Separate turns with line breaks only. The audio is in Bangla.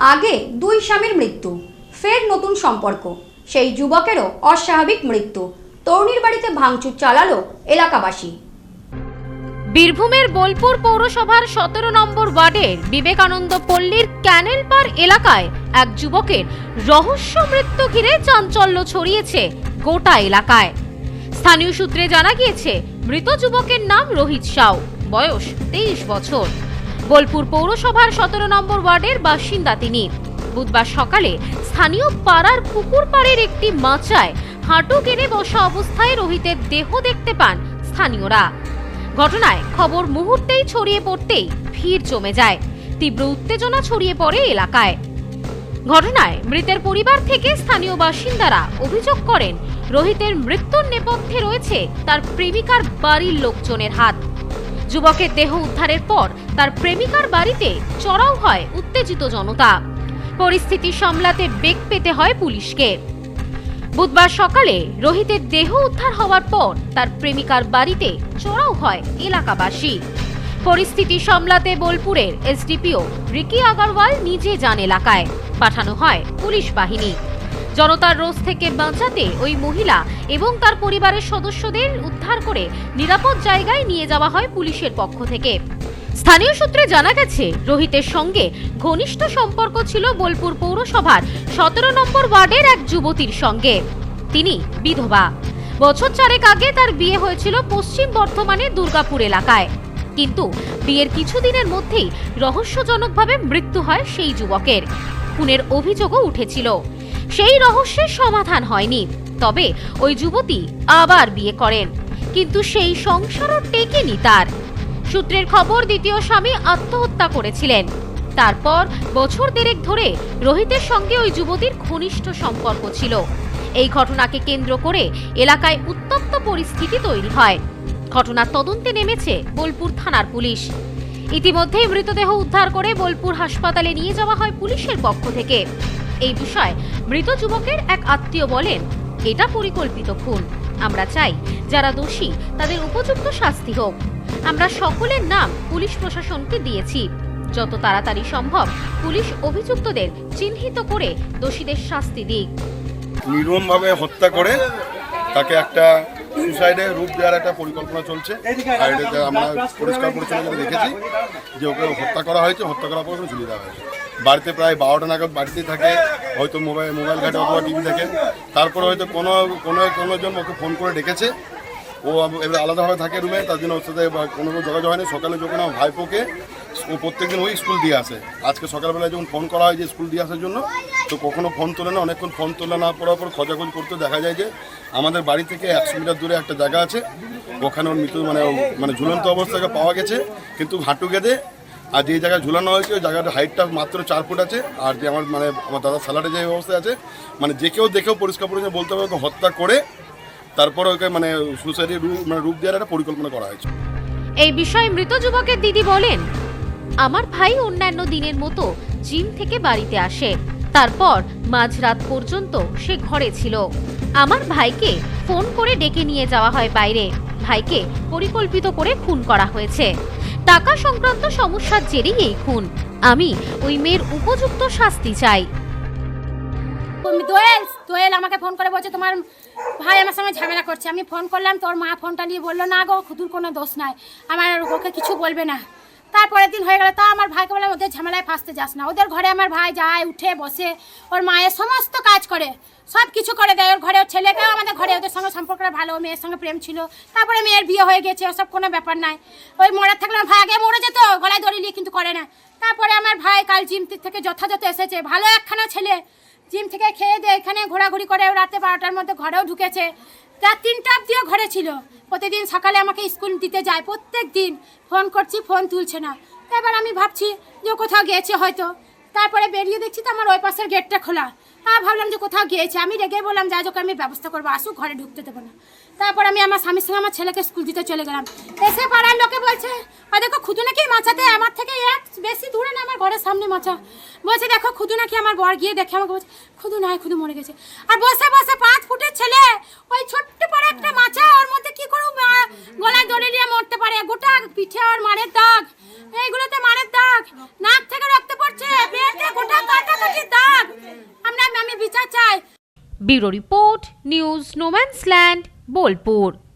আগে দুই স্বামীর মৃত্যু, ফের নতুন সম্পর্ক। সেই যুবকেরও অস্বাভাবিক মৃত্যু। তরুণীর বাড়িতে ভাঙচুর চালালো এলাকাবাসী।
বীরভূমের বোলপুর পৌরসভার সতেরো নম্বর ওয়ার্ডের বিবেকানন্দ পল্লীর ক্যানেল পার এলাকায় এক যুবকের রহস্য মৃত্যু ঘিরে চাঞ্চল্য ছড়িয়েছে গোটা এলাকায়। স্থানীয় সূত্রে জানা গিয়েছে, মৃত যুবকের নাম রোহিত সাউ। বয়স তেইশ বছর। বোলপুর পৌরসভার সতেরো নম্বর ওয়ার্ডের বাসিন্দা তিনি। বুধবার সকালে স্থানীয় পাড়ার পুকুর পাড়ের একটি মাচায় হাঁটু কেড়ে বসা অবস্থায় রোহিতের দেহ দেখতে পান স্থানীয়রা। ঘটনায় খবর মুহূর্তেই ছড়িয়ে পড়তেই ভিড় জমে যায়। তীব্র উত্তেজনা ছড়িয়ে পড়ে এলাকায়। ঘটনায় মৃতের পরিবার থেকে স্থানীয় বাসিন্দারা অভিযোগ করেন, রোহিতের মৃত্যুর নেপথ্যে রয়েছে তার প্রেমিকার বাড়ির লোকজনের হাত। যুবকের দেহ উদ্ধারের পর তার প্রেমিকার বাড়িতে চড়াও হয় উত্তেজিত জনতা। পরিস্থিতি সামলাতে বেগ পেতে হয় পুলিশকে। বুধবার সকালে রোহিতের দেহ উদ্ধার হওয়ার পর তার প্রেমিকার বাড়িতে চড়াও হয় এলাকাবাসী। পরিস্থিতি সামলাতে বোলপুরের এসডিপিও রিকি আগারওয়াল নিজে যান এলাকায়। পাঠানো হয় পুলিশ বাহিনী। জনতার রোষ থেকে বাঁচাতে ওই মহিলা এবং তার পরিবারের সদস্যদের উদ্ধার করে নিরাপদ জায়গায় নিয়ে যাওয়া হয় পুলিশের পক্ষ থেকে। স্থানীয় সূত্রে জানা গেছে, রোহিতের সঙ্গে ঘনিষ্ঠ সম্পর্ক ছিল বোলপুর পৌরসভার সতেরো নম্বর ওয়ার্ডের এক যুবতীর সঙ্গে। তিনি বিধবা। বছর চারেক আগে তার বিয়ে হয়েছিল পশ্চিম বর্ধমানে দুর্গাপুর এলাকায়। কিন্তু বিয়ের কিছুদিনের মধ্যেই রহস্যজনকভাবে মৃত্যু হয় সেই যুবকের। খুনের অভিযোগও উঠেছিল। সেই রহস্যের সমাধান হয়নি। তবে ওই যুবতী আবার বিয়ে করেন। কিন্তু সেই সংসারও টেকেনি তার। সূত্রের খবর, দ্বিতীয় স্বামী আত্মহত্যা করেছিলেন। তারপর বছর দেড়েক ধরে রোহিতের সঙ্গে ওই যুবতীর ঘনিষ্ঠ সম্পর্ক ছিল। এই ঘটনাকে কেন্দ্র করে এলাকায় উত্তপ্ত পরিস্থিতি তৈরি হয়। ঘটনার তদন্তে নেমেছে বোলপুর থানার পুলিশ। ইতিমধ্যেই মৃতদেহ উদ্ধার করে বোলপুর হাসপাতালে নিয়ে যাওয়া হয় পুলিশের পক্ষ থেকে। এই বিষয়ে মৃত যুবকের এক আত্মীয় বলেন, এটা পরিকল্পিত খুন। আমরা চাই যারা দোষী তাদের উপযুক্ত শাস্তি হোক। আমরা সকলের নাম পুলিশ প্রশাসনকে দিয়েছি। যত তাড়াতাড়ি সম্ভব পুলিশ অভিযুক্তদের চিহ্নিত করে দোষীদের শাস্তি দিক।
নির্মমভাবে হত্যা করে তাকে একটা সুসাইডে রূপ দেওয়ার একটা পরিকল্পনা চলছে। আর এটাতে আমরা পরিষ্কার পরিচ্ছন্ন দেখেছি যে ওকে হত্যা করা হয়েছে, হত্যা করার পর ঝুলিয়ে দেওয়া হয়েছে। বাড়িতে প্রায় বারোটা নাগাদ বাড়িতেই থাকে। হয়তো মোবাইল মোবাইল ঘাটে অথবা টিভি থাকে তারপরে হয়তো কোনো কোনো কোনোজন ওকে ফোন করে ডেকেছে। ও এবার আলাদাভাবে থাকে রুমে, তার জন্য ওর সাথে কোনো কোনো যোগাযোগ হয়নি। সকালে যখন আমার ভাইপোকে ও প্রত্যেকদিন ওই স্কুল দিয়ে আসে। আজকে সকালবেলায় যখন ফোন করা হয় যে স্কুল দিয়ে আসার জন্য, তো কখনো ফোন তোলে না, অনেকক্ষণ ফোন তোলা না, পড়ার পর খোঁজাখোঁজ করতে দেখা যায় যে আমাদের বাড়ি থেকে একশো মিটার দূরে একটা জায়গা আছে। ওখানে ওর মৃত্যু মানে মানে ঝুলন্ত অবস্থায় পাওয়া গেছে। কিন্তু হাঁটু গেঁদে আর যে জায়গায় ঝুলানো হয়েছে, ওই জায়গাটার হাইটটা মাত্র চার ফুট আছে। আর যে আমার মানে আমার দাদা স্যালাডে যে অবস্থায় আছে মানে যে কেউ দেখেও পরিষ্কার পরিচ্ছন্ন বলতে হবে, ওকে হত্যা করে তারপরে ওকে মানে সুসাইডের রূপ মানে রূপ দেওয়ার একটা পরিকল্পনা করা হয়েছে।
এই বিষয়ে মৃত যুবকের দিদি বলেন, আমার ভাই অন্যান্য দিনের মতো জিম থেকে বাড়িতে আসে। তারপর মাঝরাত পর্যন্ত সে ঘরে ছিল। আমার ভাইকে ফোন করে ডেকে নিয়ে যাওয়া হয় বাইরে। ভাইকে পরিকল্পিত করে খুন করা হয়েছে। টাকা সংক্রান্ত সমস্যার জেরেই এই খুন। আমি ওই মেয়ের উপযুক্ত শাস্তি চাই।
দোয়েল দোয়েল আমাকে ফোন করে বলছে তোমার ভাই আমার সঙ্গে ঝামেলা করছে। আমি ফোন করলাম, তোর মা ফোনটা নিয়ে বলল, না গো, খুদুর কোনো দোষ নাই। আমার ওকে কিছু বলবে না। তারপরের দিন হয়ে গেল, তা আমার ভাইকে বললাম, ওদের ঝামেলায় ফাঁসতে যাস না। ওদের ঘরে আমার ভাই যায়, উঠে, বসে, ওর মায়ের সমস্ত কাজ করে, সব কিছু করে দেয়। ওর ঘরে ওর ছেলেকেও, আমাদের ঘরে ওদের সঙ্গে সম্পর্কটা ভালো মেয়ের সঙ্গে প্রেম ছিল। তারপরে মেয়ের বিয়ে হয়ে গেছে, ওসব কোনো ব্যাপার নাই। ওই মরার থাকলে আমার ভাই আগে মরে যেত, গলায় দড়ি নিয়ে কিন্তু করে না। তারপরে আমার ভাই কাল জিম থেকে যথাযথ এসেছে, ভালো একখানা ছেলে। জিম থেকে খেয়ে দিয়ে এখানে ঘোরাঘুরি করে রাতে বারোটার মধ্যে ঘরেও ঢুকেছে। তার তিনটা অব্দিও ঘরে ছিল। প্রতিদিন সকালে আমাকে স্কুল দিতে যায়। প্রত্যেক দিন ফোন করছি, ফোন তুলছে না। এবার আমি ভাবছি যে কোথাও গিয়েছে হয়তো। তারপরে বেরিয়ে দেখছি তো আমার ওই পাশের গেটটা খোলা। তা ভাবলাম যে কোথাও গিয়েছে। আমি রেগে বললাম যা যোকে আমি ব্যবস্থা করব আসুক ঘরে ঢুকতে দেবো না। তারপর আমি আমার স্বামীর সঙ্গে আমার ছেলেকে স্কুল দিতে চলে গেলাম। এসে পাড়ার লোকে বলছে ও দেখো খুদু নাকি মাছাতে? আমার থেকে এক বেশি দূরে না আমার ঘরের সামনে মাছা। বলছে দেখো খুদু নাকি আমার বর গিয়ে দেখে আমাকে বলছে খুদু নাই খুদু মরে গেছে। আর বসে বসে পাঁচ ফুটের ছেলে ওই ছোট্ট পাড়া একটা মাছা ওর মধ্যে কি করে আহ, গলায় দড়ি দিয়ে মরতে পারে গোটা পিঠে ওর মারের দাগ। এইগুলোতে মারের দাগ। নাক থেকে রক্ত পড়ছে। পেটে গোটা কাটা দাগ। আমরা আমি বিচার চাই।
Bureau report, news, no man's land, Bolpur.